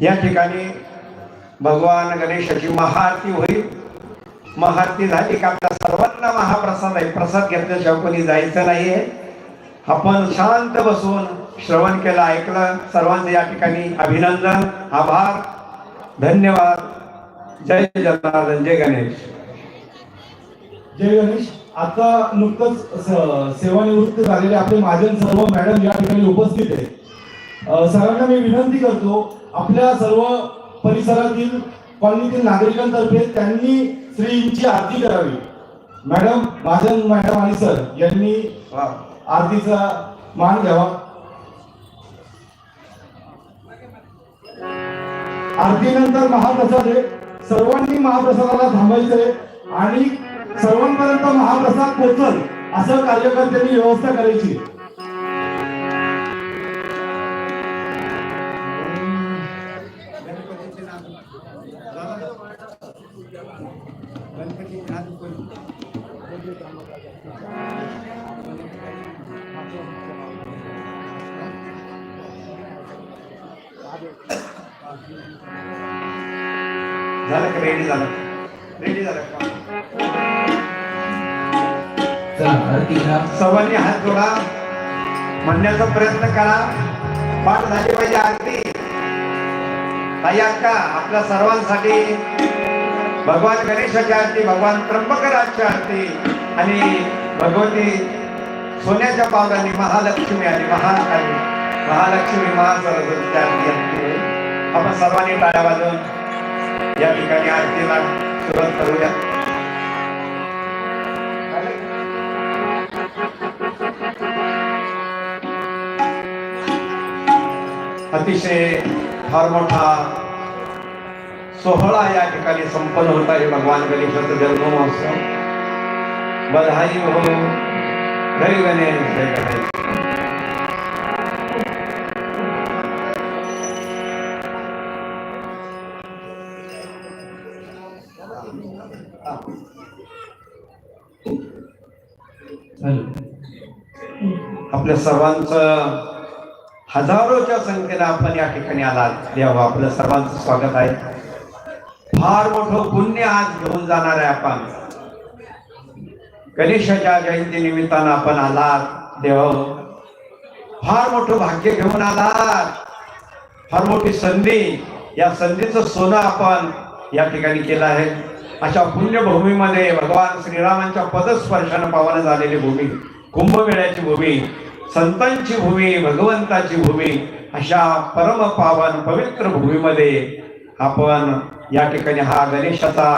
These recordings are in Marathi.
या ठिकाणी भगवान गणेशाची महाआरती होईल. महाआरती झाली का आपल्या सर्वांना महाप्रसाद आहे. प्रसाद घेतल्याशिवाय कोणी जायचं नाहीये. आपण शांत बसून श्रवण केलं ऐकलं. सर्वांचं या ठिकाणी अभिनंदन. आभार. धन्यवाद. जय जनार्दन जय गणेश. जय गणेश आता नुकतंच सेवानिवृत्त झालेले आपले महाजन सर्व मॅडम या ठिकाणी उपस्थित आहे अ, सरांना मी विनंती करतो आपल्या सर्व परिसरातील कॉलनीतील नागरिकांतर्फे त्यांनी श्रींची आरती करावी. मॅडम महाजन मॅडम आणि सर यांनी आरतीचा मान घ्यावा. आरतीनंतर महाप्रसाद आहे. सर्वांनी महाप्रसादाला थांबायचंय आणि सर्वांपर्यंत महाप्रसाद पोचल असं कार्यकर्त्यांनी व्यवस्था करायची. सर्वांनी हात जोडा. म्हणण्याचा प्रयत्न करा. पाठ झाली पाहिजे आरती ताई अक्का आपल्या सर्वांसाठी भगवान गणेशाची आरती भगवान त्र्यंबकराजची आरती आणि भगवती सोन्याच्या पावलांनी महालक्ष्मी आणि महाकाली महालक्ष्मी महासरस्वतीची आरती आरती आपण सर्वांनी टाळ्या वाजवून या ठिकाणी आरतीला सुरुवात करूया. अतिशय फार मोठा सोहळा या ठिकाणी संपन्न होत आहे भगवान गणेशाचा जन्म महोत्सव बधाई हो जय गणेश जय गणेश. चालेल आपल्या सर्वांचं हजारोच्या संख्येने आपण या ठिकाणी आलात. देवा आपलं सर्वांचं स्वागत आहे. फार मोठं पुण्य आज घेऊन जाणार आहे आपण. गणेशाच्या जयंती निमित्तानं आपण आलात. देव फार मोठं भाग्य घेऊन आलात. फार मोठी संधी या संधीचं सोनं आपण या ठिकाणी केलं आहे. अशा पुण्यभूमीमध्ये भगवान श्रीरामांच्या पदस्पर्शानं पावन झालेली भूमी कुंभमेळ्याची भूमी संतांची भूमी भगवंताची भूमी अशा परम पावन पवित्र भूमीमध्ये आपण या ठिकाणी हा गणेशाचा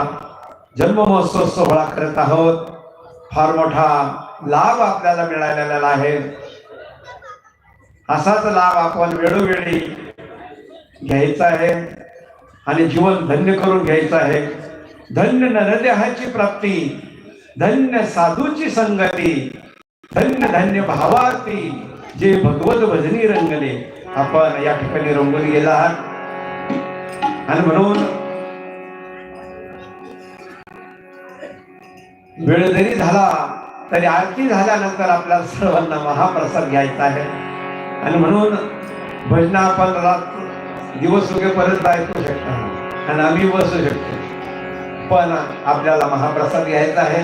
जन्म महोत्सव सोहळा करत आहोत. फार मोठा लाभ आपल्याला मिळालेला आहे. असाच लाभ आपण वेळोवेळी घ्यायचा आहे आणि जीवन धन्य करून घ्यायचं आहे. धन्य नरदेहाची प्राप्ती धन्य साधूची संगती धन्य धन्य भावार्थी जे भगवत भजनी रंगले. आपण या ठिकाणी रंगून गेला आहात आणि म्हणून वेळ जरी झाला तरी आरती झाल्यानंतर आपल्या सर्वांना महाप्रसाद घ्यायचा आहे. आणि म्हणून भजना आपण रात्र दिवस परत ऐकू शकता आणि आम्ही बसू शकतो. पण आपल्याला महाप्रसाद घ्यायचा आहे.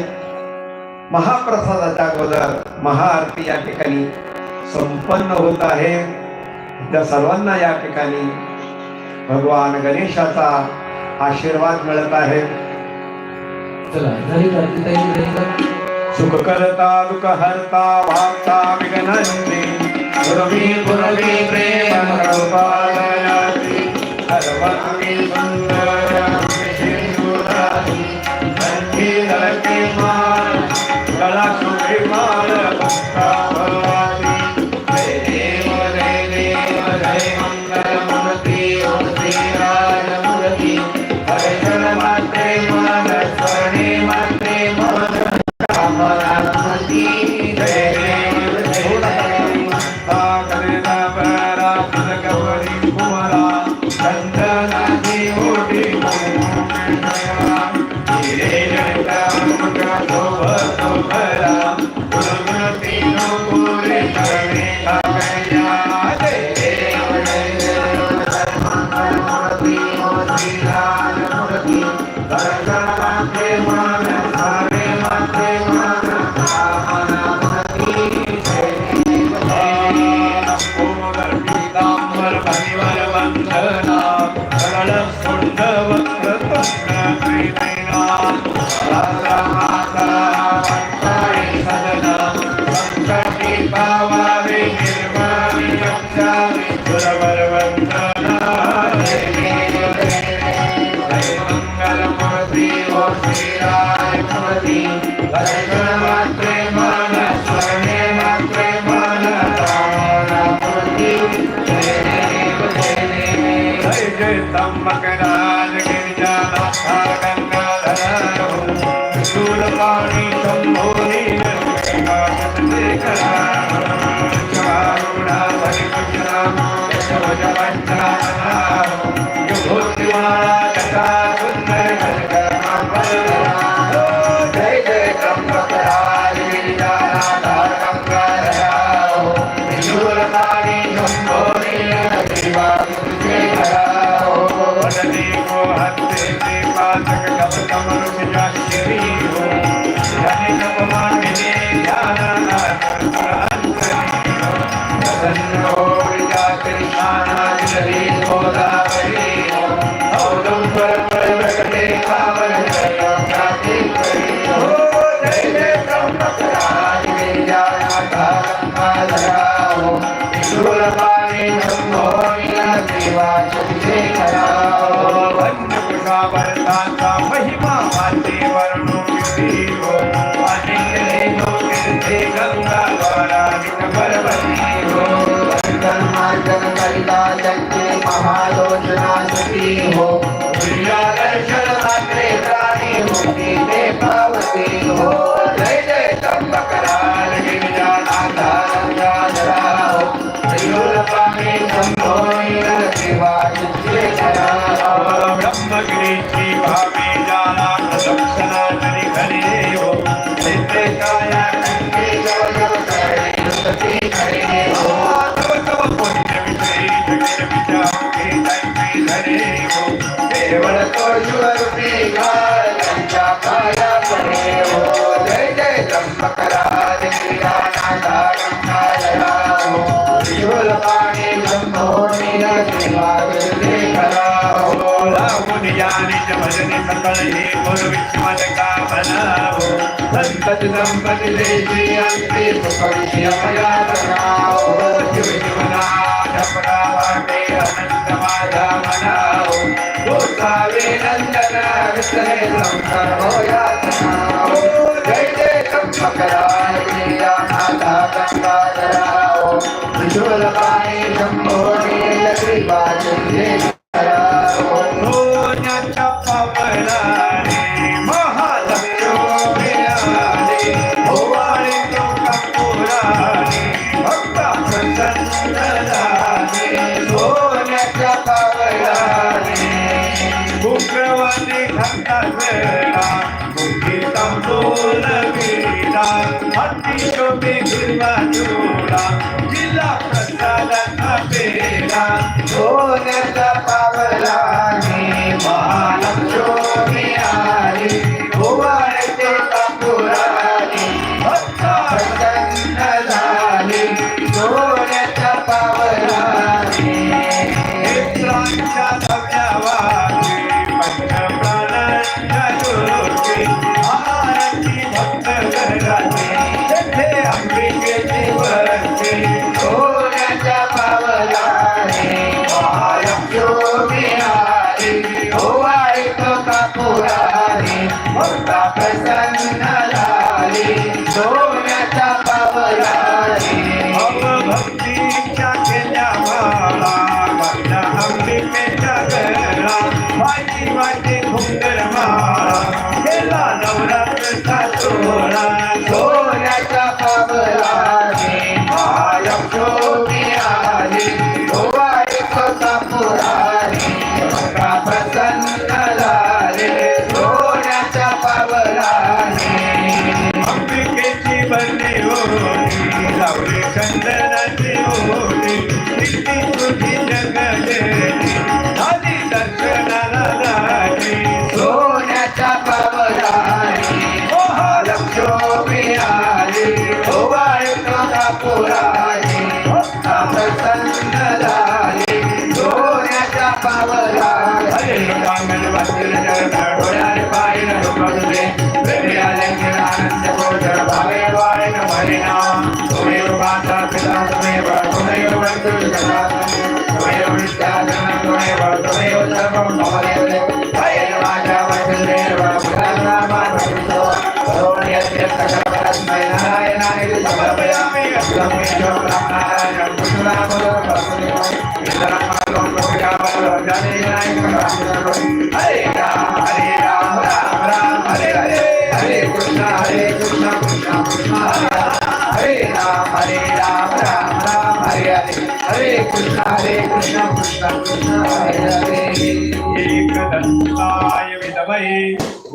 महाप्रसादाच्या अगोदर महाआरती या ठिकाणी संपन्न होत आहे. त्या सर्वांना या ठिकाणी भगवान गणेशाचा आशीर्वाद मिळत आहे. सुख करता दुःख हरता वार्ता विघ्नंती गुरवी गुरवी प्रेम सुंदर. गळा शुभे माळ भक्ताभवानी Bye. Ambaka वाटे वर्णो देवो अनेकले लोके गंगा द्वारा विन पर्वती हो हो प्रिया दर्शन मात्रे हो जय जय तंबक निज भजन सकल हे गुरु मन का बनाओ संकट संपत ले अंते सुखम अमया बनाओ शिव शिवनाथ प्रभाते अनंत माधा मनाओ गोसावे नंदन विषय शंकर हो या बनाओ जय जय शंकर कराए नाथा गंगा कराओ me gilla jula gilla kala na pega o neta Navratra का तोड़ा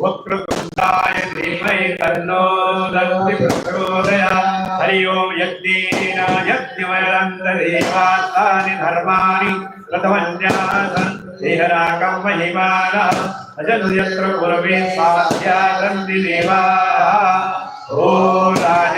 वक्रतुण्डाय धीमहि तन्नो दन्ति प्रचोदयात् హరి ఓం యజ్ఞేనాయజ్ఞవరంతదేవాస్తాని ధర్మాని కృతమన్యాసం దేహరాకం మహిమాన అజను యత్ర పూర్వే సాధ్యాసంతి దేవా ఓ రాజ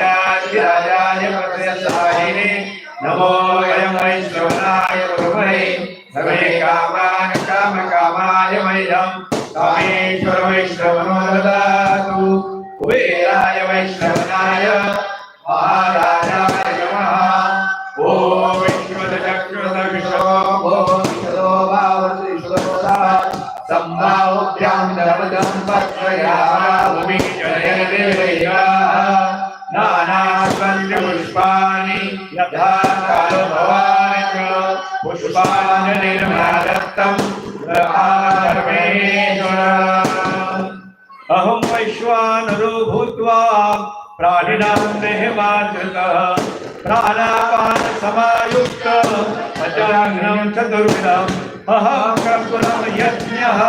भूत्वा प्राणिनां देहमातृकः प्राणापानसमायुक्त अजाग्नं चतुर्विधम्। अहं कर्पुरं यज्ञः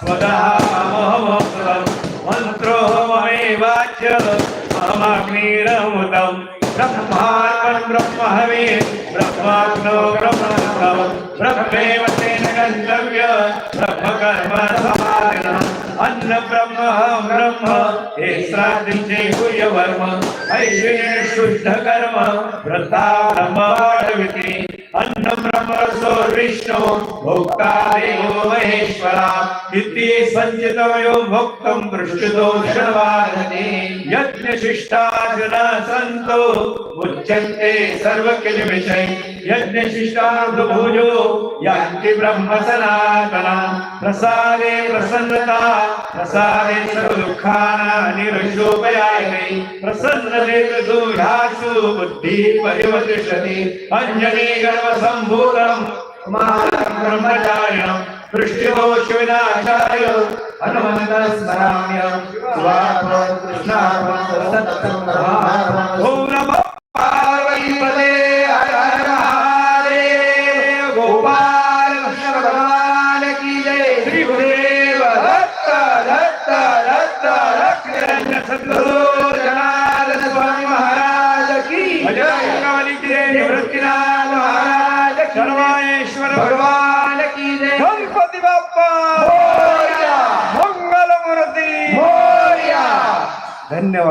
स्वतः अहमहमसुरम् मन्त्रोऽहमेवाच्य अहमग्निरमुदम्। ब्रह्मार्पण ब्रह्महवे ब्रह्माग्नो ब्रह्मणः ब्रह्मेव तेन गन्तव्य ब्रह्मकर्म अन्न ब्रह्म ब्रह्म हे श्राद्धिंचे कुय वर्म ऐश्वर्य शुद्ध कर्म व्रता ब्रह्म वाढविते अन्नब्रह्मरसो विष्णो रसो भोक्ता देवो महेश्वरा इति संचितमयो भोक्तं दृष्टदोषवादने यज्ञशिष्टाजना सन्तो उच्यन्ते सर्वकिलविषय यज्ञशिष्टार्धभुजो यान्ति ब्रह्म सनातना प्रसादे प्रसन्नता प्रसादे सर्वदुःखानानिरशोपयायते प्रसन्नते तु ह्यासु बुद्धिः परिवर्तिष्यति। अञ्जने गर्भसम्भूतम् ब्रह्मचारिणम् दृष्टिदोष विनाशाय हनुमन्तः स्मराम्यहं शिवार्पणं कृष्णार्पणं सततं ॐ नमः पार्वतीपदे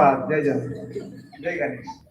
धन्यवाद जय जय जय गणेश